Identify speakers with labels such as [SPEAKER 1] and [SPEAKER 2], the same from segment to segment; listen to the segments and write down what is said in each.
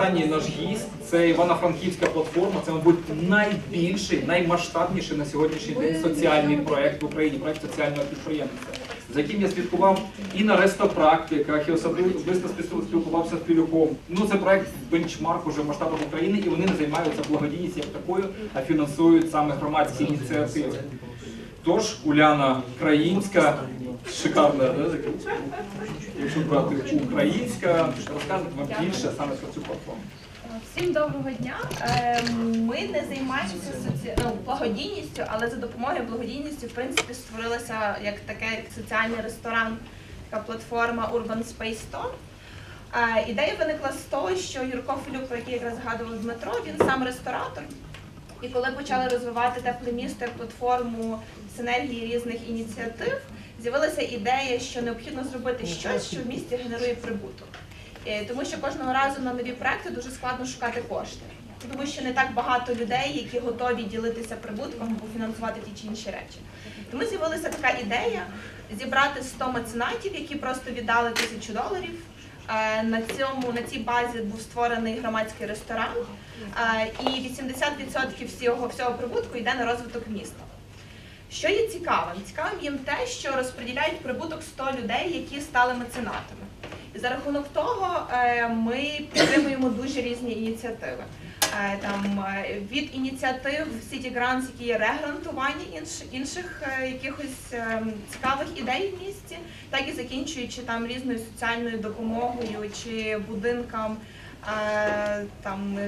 [SPEAKER 1] Останній, наш гість це Івано-Франківська платформа. Це, мабуть, найбільший, наймасштабніший на сьогоднішній день соціальний проект в Україні, проект соціального підприємництва, за яким я слідкував і на рестопрактиках, і особисто спілкувався з Пілюком. Ну, це проект бенчмарк уже в масштабах України, і вони не займаються благодійністю як такою, а фінансують саме громадські ініціативи. Тож Уляна Країнська, шикарна? Якщо брати українська, розказує вам більше саме про цю платформу.
[SPEAKER 2] Всім доброго дня. Ем, Ми не займаємося соці... ну, благодійністю, але за допомогою благодійності в принципі створилася як таке соціальний ресторан, така платформа Urban Space Store. Е, Ідея виникла з того, що Юрко Філюк, про який якраз згадував Дмитро, він сам ресторатор. І коли почали розвивати тепле місто як платформу синергії різних ініціатив, з'явилася ідея, що необхідно зробити щось, що в місті генерує прибуток. Е, Тому що кожного разу на нові проекти дуже складно шукати кошти. Тому що не так багато людей, які готові ділитися прибутком або фінансувати ті чи інші речі. Тому з'явилася така ідея зібрати 100 меценатів, які просто віддали тисячу доларів. Е, На цьому на цій базі був створений громадський ресторан, е, і 80% всього всього прибутку йде на розвиток міста. Що є цікавим? Цікавим їм те, що розподіляють прибуток 100 людей, які стали меценатами. І за рахунок того е, ми підтримуємо дуже різні ініціативи. Е, Там е, від ініціатив City Grants, які є регрантування інш- інших е, якихось цікавих ідей в місті, так і закінчуючи там різною соціальною допомогою чи будинкам там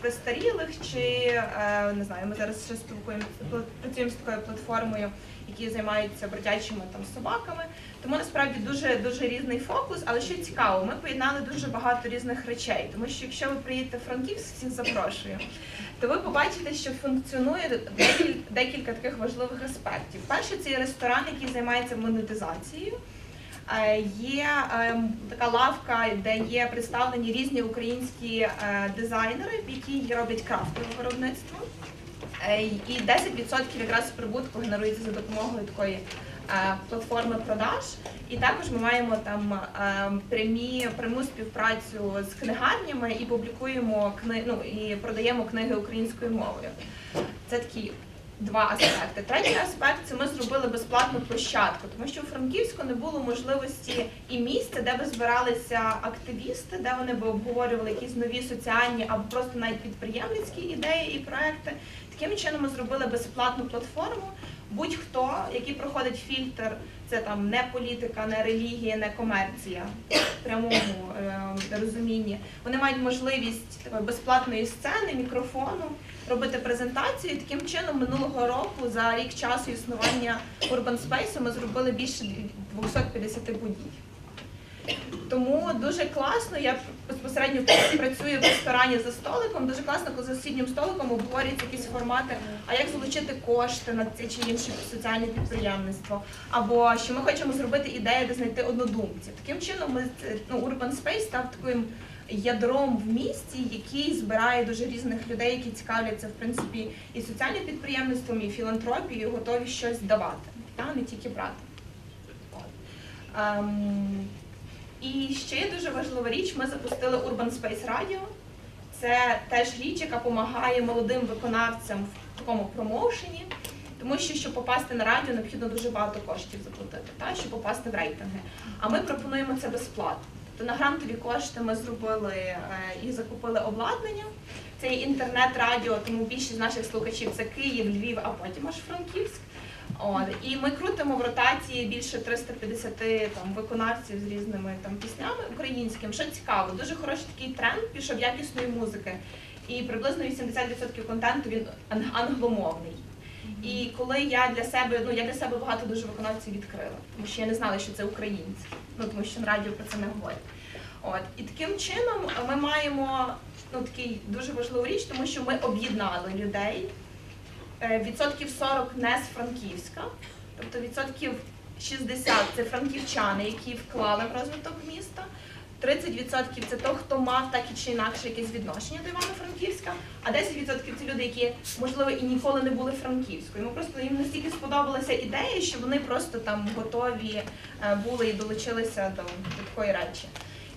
[SPEAKER 2] престарілих, чи е, не знаю, ми зараз ще спілкуємо працюємо з такою платформою, які займаються бродячими там собаками. Тому насправді дуже дуже різний фокус. Але що цікаво, ми поєднали дуже багато різних речей. Тому що якщо ви приїдете в Франківськ, всіх запрошую, то ви побачите, що функціонує декіль- декілька таких важливих аспектів. Перше, це є ресторан, який займається монетизацією. Е, Є ем, така лавка, де є представлені різні українські е, дизайнери, які роблять крафтове виробництво. Е, І 10% якраз прибутку генерується за допомогою такої платформи продаж. І також ми маємо там е, прямі пряму співпрацю з книгарнями і публікуємо кни, ну, і продаємо книги українською мовою. Це такі два аспекти. Третій аспект це ми зробили безплатну площадку, тому що у Франківську не було можливості і місця, де би збиралися активісти, де вони би обговорювали якісь нові соціальні або просто навіть підприємницькі ідеї і проекти. Таким чином ми зробили безплатну платформу. Будь-хто, який проходить фільтр, це там не політика, не релігія, не комерція в прямому е, розумінні. Вони мають можливість безплатної сцени, мікрофону, робити презентацію. Таким чином минулого року за рік часу існування Urban Space ми зробили більше 250 подій. Тому дуже класно, я безпосередньо працюю в ресторані за столиком. Дуже класно, коли за сусіднім столиком обговорюються якісь формати, а як залучити кошти на це чи інше соціальне підприємництво. Або що ми хочемо зробити ідею, де знайти однодумців. Таким чином, ми ну, Urban Space став таким ядром в місті, який збирає дуже різних людей, які цікавляться в принципі і соціальним підприємництвом, і філантропією, готові щось давати, та не тільки брати. Ем, і ще дуже важлива річ. Ми запустили Urban Space Radio. Це теж річ, яка допомагає молодим виконавцям в такому промоушені, тому що щоб попасти на радіо, необхідно дуже багато коштів заплатити, та, щоб попасти в рейтинги. А ми пропонуємо це безплатно. Тобто на грантові кошти ми зробили е, і закупили обладнання. Це інтернет-радіо, тому більшість наших слухачів це Київ, Львів, а потім аж Франківськ. От. І ми крутимо в ротації більше 350 там, виконавців з різними там, піснями українськими. Що цікаво, дуже хороший такий тренд пішов якісної музики. І приблизно 80% контенту він англомовний. І коли я для себе, ну я для себе багато дуже виконавців відкрила, тому що я не знала, що це українці, ну тому що на радіо про це не говорять. От і таким чином ми маємо ну такий дуже важливу річ, тому що ми об'єднали людей. Е, Відсотків 40 не з Франківська, тобто відсотків 60 це франківчани, які вклали в розвиток міста. 30% це то, хто мав так чи інакше якесь відношення до Івано-Франківська, а 10% це люди, які можливо і ніколи не були франківською. Ми просто їм настільки сподобалася ідея, що вони просто там готові е, були і долучилися до, такої речі.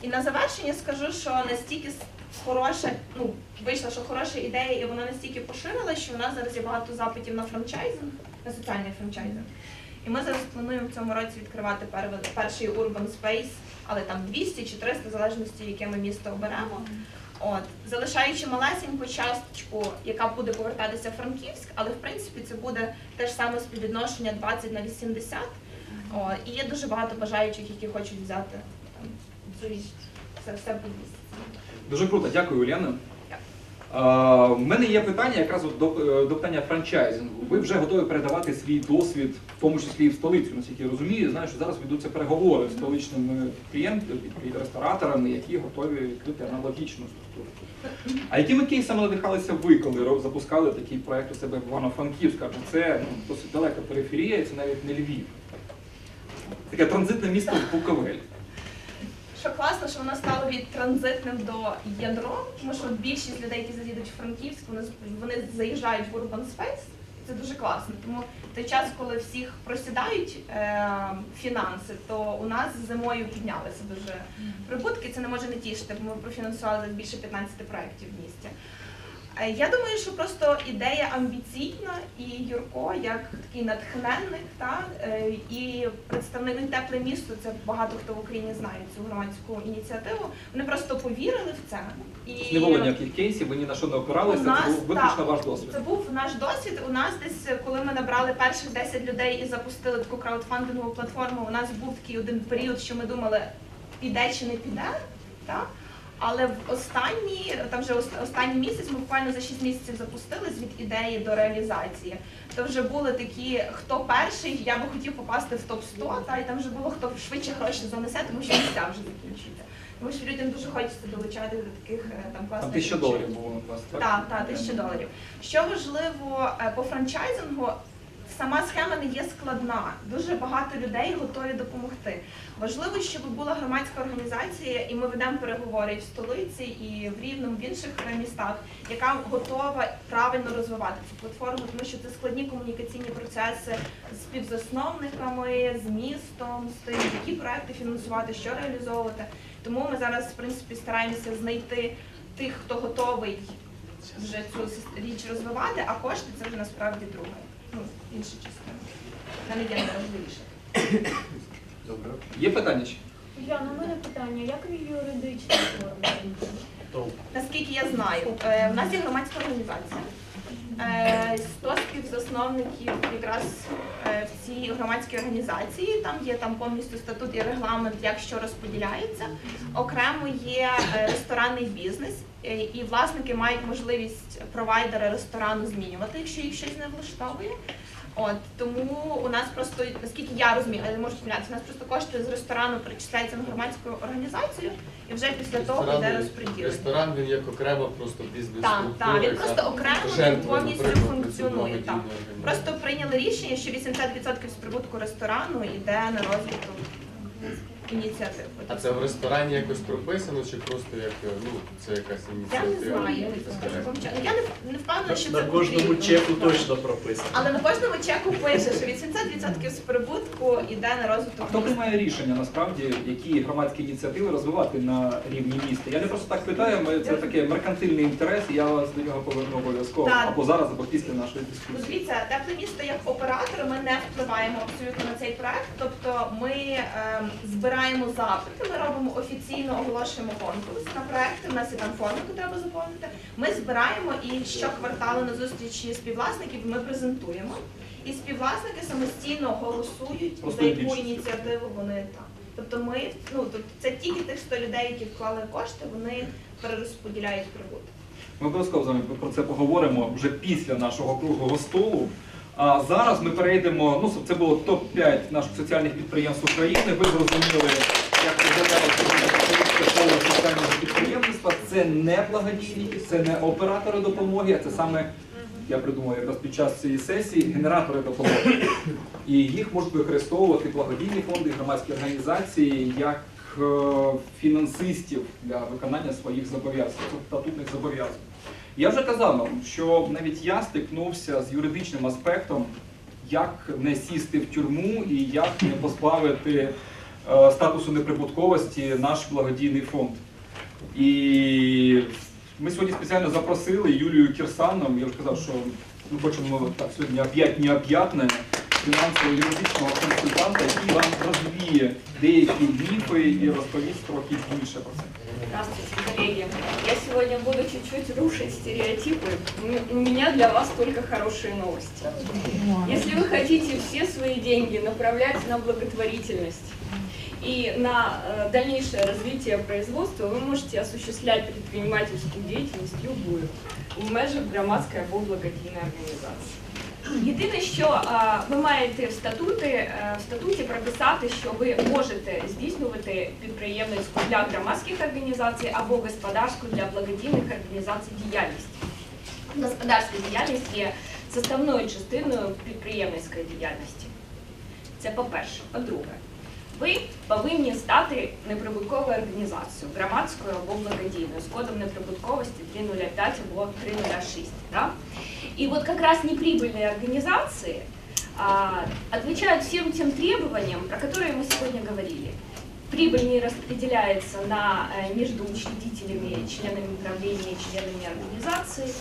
[SPEAKER 2] І на завершення скажу, що настільки хороша, ну вийшла, що хороша ідея, і вона настільки поширила, що у нас зараз є багато запитів на франчайзинг, на соціальний франчайзинг. І ми зараз плануємо в цьому році відкривати пер- перший Urban Space, але там 200 чи 300, в залежності, яке ми місто оберемо. От, залишаючи малесеньку часточку, яка буде повертатися в Франківськ, але в принципі це буде те ж саме співвідношення 20 на 80. О, і є дуже багато бажаючих, які хочуть взяти там, цю річ. Це все буде.
[SPEAKER 1] Дуже круто, дякую, Уляна. В мене є питання якраз до, е, до питання франчайзингу. Ви вже готові передавати свій досвід, в тому числі і в столицю, наскільки я розумію. Знаю, що зараз ведуться переговори з столичними клієнтами і рестораторами, які готові відкрити аналогічну структуру. А якими кейсами надихалися ви, коли запускали такий проект у себе в Івано-Франківську? Адже це ну, досить далека периферія, це навіть не Львів. Таке транзитне місто в Буковель.
[SPEAKER 2] Що класно, що воно стало від транзитним до ядро, тому що більшість людей, які заїдуть в Франківськ, вони, вони заїжджають в Urban Space. Це дуже класно. Тому той час, коли всіх просідають е, фінанси, то у нас зимою піднялися дуже прибутки. Це не може не тішити, бо ми профінансували більше 15 проєктів в місті. Е, Я думаю, що просто ідея амбіційна і Юрко як такий натхненник, та е, і представник тепле місто. Це багато хто в Україні знає цю громадську ініціативу. Вони просто повірили в це. І
[SPEAKER 1] Не було ніяких кейсів, ви ні на що не опиралися,
[SPEAKER 2] нас,
[SPEAKER 1] це був виключно ваш досвід.
[SPEAKER 2] це був наш досвід. У нас десь, коли ми набрали перших 10 людей і запустили таку краудфандингову платформу, у нас був такий один період, що ми думали, піде чи не піде. Так? Але в останні, там вже ос- останній місяць, ми буквально за 6 місяців запустились від ідеї до реалізації. То вже були такі, хто перший, я би хотів попасти в топ 100 та і там вже було хто швидше гроші занесе, тому що місця вже закінчуються. Тому що людям дуже хочеться долучати до таких е, там класних
[SPEAKER 1] тисяча доларів було у вас, так?
[SPEAKER 2] Так, так, тисяча доларів. Що важливо е, по франчайзингу, сама схема не є складна. Дуже багато людей готові допомогти. Важливо, щоб була громадська організація, і ми ведемо переговори в столиці, і в Рівному, в інших містах, яка готова правильно розвивати цю платформу, тому що це складні комунікаційні процеси з співзасновниками, з містом, з тим, які проекти фінансувати, що реалізовувати. Тому ми зараз, в принципі, стараємося знайти тих, хто готовий вже цю річ розвивати, а кошти це вже насправді друга, ну, інші частини. Це не важливіше.
[SPEAKER 1] Добре. Є питання? ще?
[SPEAKER 3] Яна, у мене питання, як в юридичній формі?
[SPEAKER 2] Наскільки я знаю, е, в нас є громадська організація. Е, 100 співзасновників якраз е, в цій громадській організації. Там є там повністю статут і регламент, як що розподіляється. Окремо є е, ресторанний бізнес, і власники мають можливість провайдера ресторану змінювати, якщо їх щось не влаштовує. От тому у нас просто, наскільки я розумію, але можуть можу помилятися, у нас просто кошти з ресторану перечисляються на громадську організацію, і вже після того йде розподіл.
[SPEAKER 4] Ресторан він як окрема просто бізнес
[SPEAKER 2] Так, так, він просто окремо він повністю функціонує. Так. Просто прийняли рішення, що 80% з прибутку ресторану йде на розвиток ініціатив.
[SPEAKER 4] А це в ресторані якось прописано, чи просто як ну це якась ініціатива?
[SPEAKER 2] Я не знаю. Я не, не впевнена, що це
[SPEAKER 5] На кожному
[SPEAKER 2] потрібно.
[SPEAKER 5] чеку точно прописано.
[SPEAKER 2] Але на кожному чеку пише, що 80% з прибутку йде на
[SPEAKER 1] А
[SPEAKER 2] розвиток.
[SPEAKER 1] хто
[SPEAKER 2] міста.
[SPEAKER 1] приймає рішення насправді, які громадські ініціативи розвивати на рівні міста? Я не просто так питаю, ми- це таке меркантильний інтерес, і я вас до нього поверну обов'язково.
[SPEAKER 2] Так.
[SPEAKER 1] Або зараз, або після нашої
[SPEAKER 2] Ну,
[SPEAKER 1] дискусії.
[SPEAKER 2] Дивіться, тепле місто як оператор, ми не впливаємо абсолютно на цей проект. Тобто ми ем, збираємо запити, ми робимо офіційно оголошуємо конкурс на проекти. У нас є там форму, яку треба заповнити. Ми збираємо і щокварталу на зустрічі співвласників ми презентуємо. І співвласники самостійно голосують
[SPEAKER 1] Просто
[SPEAKER 2] за яку
[SPEAKER 1] більшістю.
[SPEAKER 2] ініціативу вони там. Тобто ми ну тобто це тільки тих 100 людей, які вклали кошти, вони перерозподіляють прибуток.
[SPEAKER 1] Ми обов'язково з вами про це поговоримо вже після нашого круглого столу. А зараз ми перейдемо. Ну це було топ 5 наших соціальних підприємств України. Ви зрозуміли, як соціального підприємництва. Це не благодійники, це не оператори допомоги, а це саме я придумав якраз під час цієї сесії генератори допомоги. І їх можуть використовувати благодійні фонди, громадські організації як е, фінансистів для виконання своїх зобов'язань, статутних зобов'язань. Я вже казав вам, що навіть я стикнувся з юридичним аспектом, як не сісти в тюрму і як не позбавити е, статусу неприбутковості наш благодійний фонд. І ми сьогодні спеціально запросили Юлію Кірсану. Я вже казав, що ми хочемо так сьогодні об'ятне необ'ятне фінансово-юридичного консультанта, який вам розвіє деякі міфи і розповість трохи більше про це.
[SPEAKER 5] Здравствуйте, коллеги. Я сегодня буду чуть-чуть рушить стереотипы. У- У меня для вас только хорошие новости. Если вы хотите все свои деньги направлять на благотворительность и на э, дальнейшее развитие производства, вы можете осуществлять предпринимательскую деятельность любую в межах громадської або благодійної організації. Єдине, що ви маєте в статути е, в статуті прописати, що ви можете здійснювати підприємницьку для громадських організацій або господарську для благодійних організацій діяльність. Господарська діяльність є составною частиною підприємницької діяльності. Це по-перше. По-друге, ви повинні стати неприбутковою організацією, громадською або благодійною з кодом неприбутковості 305 або 306. Да? И вот как раз неприбыльные организации а, отвечают всем тем требованиям, про которые мы сегодня говорили. Прибыль не распределяется на, э, между учредителями, членами правления, членами организации.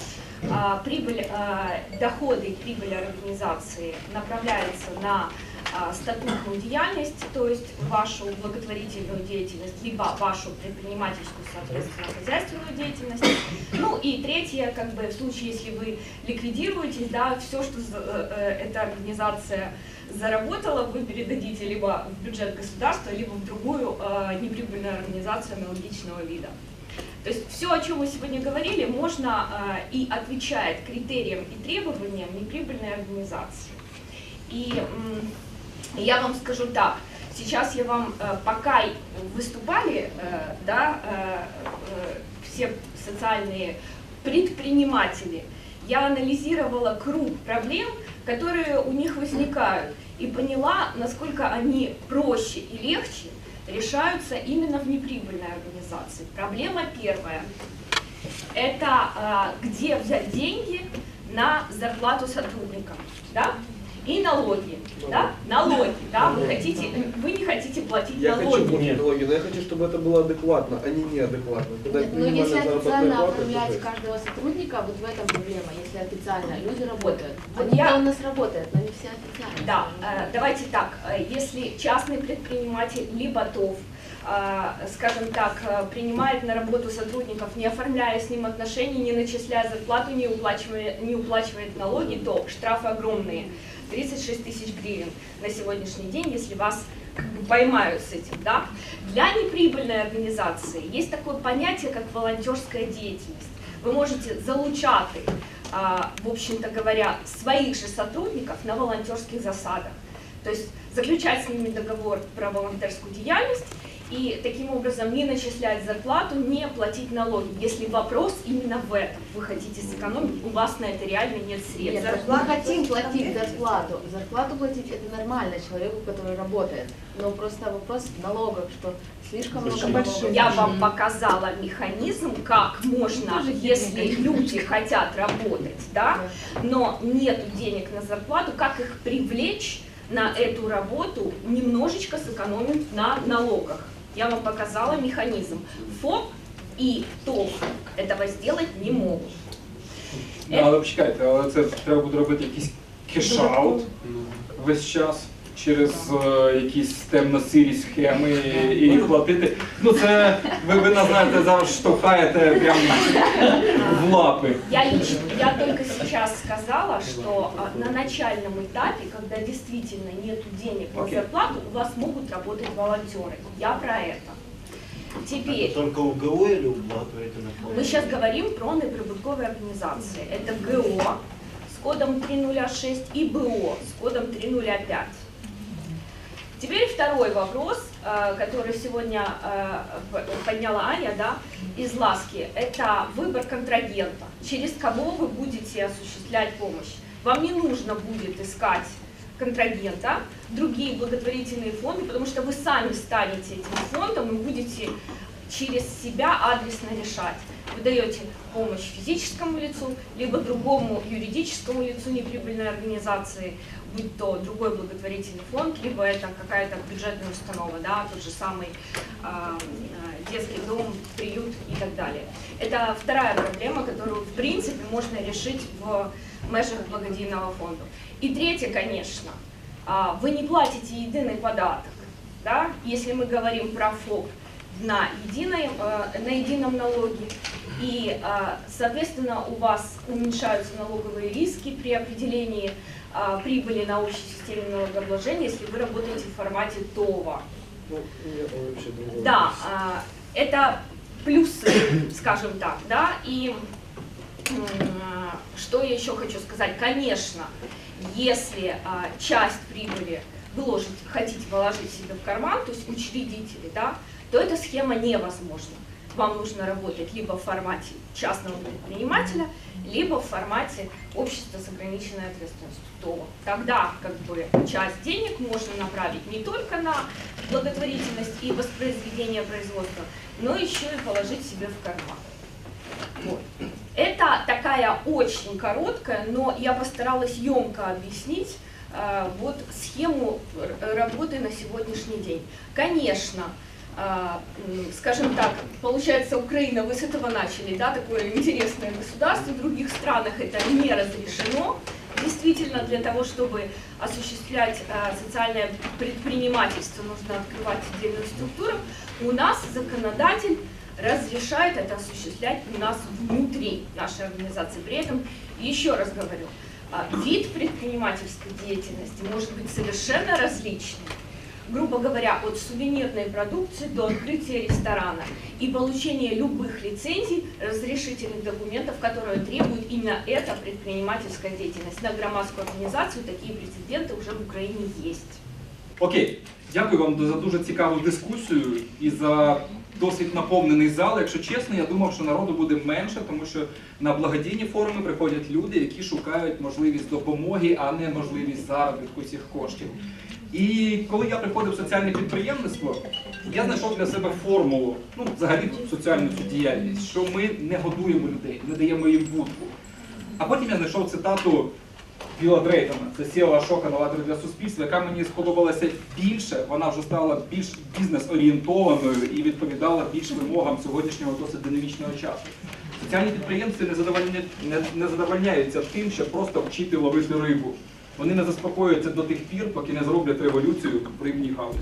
[SPEAKER 5] А, Прибыль, э, доходы и прибыль организации направляются на а, статутную деятельность, то есть вашу благотворительную деятельность, либо вашу предпринимательскую, соответственно, хозяйственную деятельность. Ну и третье, как бы в случае, если вы ликвидируетесь, да, все, что э, э, эта организация заработала, вы передадите либо в бюджет государства, либо в другую э, неприбыльную организацию аналогичного вида. То есть все, о чем мы сегодня говорили, можно э, и отвечает критериям и требованиям неприбыльной организации. И я вам скажу так, сейчас я вам, э, пока выступали, э, да, э, все социальные предприниматели, я анализировала круг проблем, которые у них возникают, и поняла, насколько они проще и легче решаются именно в неприбыльной организации. Проблема первая – это а, где взять деньги на зарплату сотрудникам, да? И налоги, да? Налоги, да? Вы хотите, вы не хотите платить
[SPEAKER 6] Я хочу
[SPEAKER 5] налоги.
[SPEAKER 6] платить налоги, но я хочу, чтобы это было адекватно, а не неадекватно. Когда
[SPEAKER 7] Ну, если
[SPEAKER 6] минимальная заработная
[SPEAKER 7] официально
[SPEAKER 6] плата, это
[SPEAKER 7] оформлять
[SPEAKER 6] жесть.
[SPEAKER 7] каждого сотрудника, вот в этом проблема, если официально люди работают.
[SPEAKER 5] Вот
[SPEAKER 7] Они
[SPEAKER 5] я-
[SPEAKER 7] у нас работают, но не все официально.
[SPEAKER 5] Да, э, давайте так, э, если частный предприниматель либо ТОВ, э, скажем так, э, принимает на работу сотрудников, не оформляя с ним отношений, не начисляя зарплату, не уплачивая, не уплачивает налоги, то штрафы огромные, 36 тысяч гривен на сегодняшний день, если вас поймают с этим, да. Для неприбыльной организации есть такое понятие, как волонтерская деятельность. Ви можете залучати, а, в общем-то говоря, своих же сотрудников на волонтерских засадах. То есть заключать с ними договор про волонтерскую деятельность и таким образом не начислять зарплату, не платить налоги. Если вопрос именно в этом, вы хотите сэкономить, у вас на это реально нет средств.
[SPEAKER 7] Нет, мы хотим платить зарплату. Зарплату платить это нормально человеку, который работает. Но просто вопрос в налогах, что слишком много налогов.
[SPEAKER 5] Я вам показала механизм, как можно, если люди хотят работать, да, но нет денег на зарплату, как их привлечь на эту работу, немножечко сэкономить на налогах. Я вам показала механизм. ФОП и ТОВ этого сделать не могут.
[SPEAKER 1] Ну, але почекайте, але це треба буде робити якийсь кешаут весь час через е, якісь темно-сирі схеми і, і платити. Ну це ви, ви нас знаєте, зараз штовхаєте прямо в лапи.
[SPEAKER 5] Я, лично, я только сейчас сказала, что а, на начальном этапе, когда действительно нет денег на
[SPEAKER 1] Окей.
[SPEAKER 5] зарплату, у вас могут работать волонтеры. Я про это. Теперь,
[SPEAKER 8] Это только у ГО или у благотворительных фондов?
[SPEAKER 5] мы сейчас говорим про неприбутковые организации. Это ГО с кодом 306 и БО с кодом 305. Теперь второй вопрос, э, который сегодня э, подняла Аня, да, из Ласки, это выбор контрагента, через кого вы будете осуществлять помощь. Вам не нужно будет искать контрагента, другие благотворительные фонды, потому что вы сами станете этим фондом и будете через себя адресно решать. Вы даете помощь физическому лицу, либо другому юридическому лицу неприбыльной организации. Будь то другой благотворительный фонд, либо это какая-то бюджетная установа, да, тот же самый а, а, детский дом, приют и так далее. Это вторая проблема, которую, в принципе, можно решить в межах благодійного фонду. И третье, конечно, а, вы не платите единый податок, да, если мы говорим про ФОП на, единой, э, на едином налоге, и, а, соответственно, у вас уменьшаются налоговые риски при определении прибыли на общей системе налогообложения, если вы работаете в формате ТОВА.
[SPEAKER 6] Ну, другой.
[SPEAKER 5] Да, а, это плюсы, скажем так, да, и что я еще хочу сказать, конечно, если а, часть прибыли вложить, хотите вложить себе в карман, то есть учредители, да, то эта схема невозможна. Вам нужно работать либо в формате частного предпринимателя, либо в формате общества с ограниченной ответственностью. То тогда как бы часть денег можно направить не только на благотворительность и воспроизведение производства, но еще и положить себе в карман. Вот. Это такая очень короткая, но я постаралась емко объяснить э, вот схему работы на сегодняшний день. Конечно, скажем так, получается, Украина, вы с этого начали, да, такое интересное государство, в других странах это не разрешено. Действительно, для того, чтобы осуществлять э, социальное предпринимательство, нужно открывать отдельную структуру. У нас законодатель разрешает это осуществлять у нас внутри нашей организации. При этом, еще раз говорю, а, вид предпринимательской деятельности может быть совершенно различный. Грубо говоря, от сувенирной продукции до открытия ресторана и получения любых лицензий, разрешительных документов, которые требует именно эта предпринимательская деятельность. На громадскую организацию такие прецеденты уже в Украине есть.
[SPEAKER 1] Окей, дякую вам за дуже цікаву дискусію і за досить наповнений зал. Якщо чесно, я думав, що народу буде менше, тому що на благодійні форуми приходять люди, які шукають можливість допомоги, а не можливість заробітку цих коштів. І коли я приходив в соціальне підприємництво, я знайшов для себе формулу, ну взагалі соціальну діяльність, що ми не годуємо людей, не даємо їм будку. А потім я знайшов цитату Біла Дрейтона, це SEO Ашока новатор для суспільства, яка мені сподобалася більше. Вона вже стала більш бізнес-орієнтованою і відповідала більш вимогам сьогоднішнього досить динамічного часу. Соціальні підприємці не задовольняються тим, щоб просто вчити ловити рибу. Вони не заспокоюються до тих пір, поки не зроблять революцію в рибній галузі.